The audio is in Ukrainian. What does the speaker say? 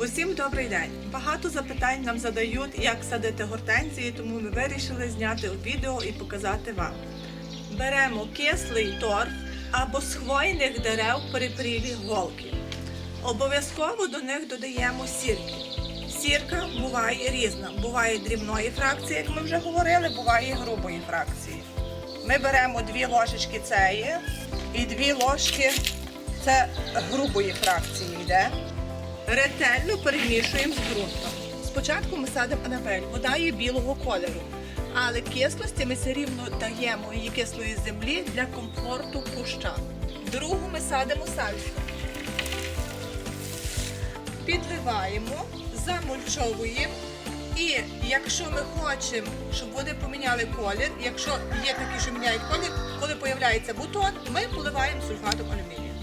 Усім добрий день! Багато запитань нам задають, як садити гортензії, тому ми вирішили зняти відео і показати вам. Беремо кислий торф або з дерев перепрілі голки. Обов'язково до них додаємо сірки. Сірка буває різна. Буває дрібної фракції, як ми вже говорили, буває грубої фракції. Ми беремо дві ложечки цієї і дві ложки це грубої фракції йде. Ретельно перемішуємо з ґрунтом. Спочатку ми садимо анабель, вода є білого кольору, але кислості ми все рівно даємо її кислої землі для комфорту куща. Другу ми садимо сальсу. Підливаємо, замульчовуємо. І якщо ми хочемо, щоб вони поміняли колір, якщо є такі, що міняють колір, коли появляється бутон, ми поливаємо сульфатом алюмінію.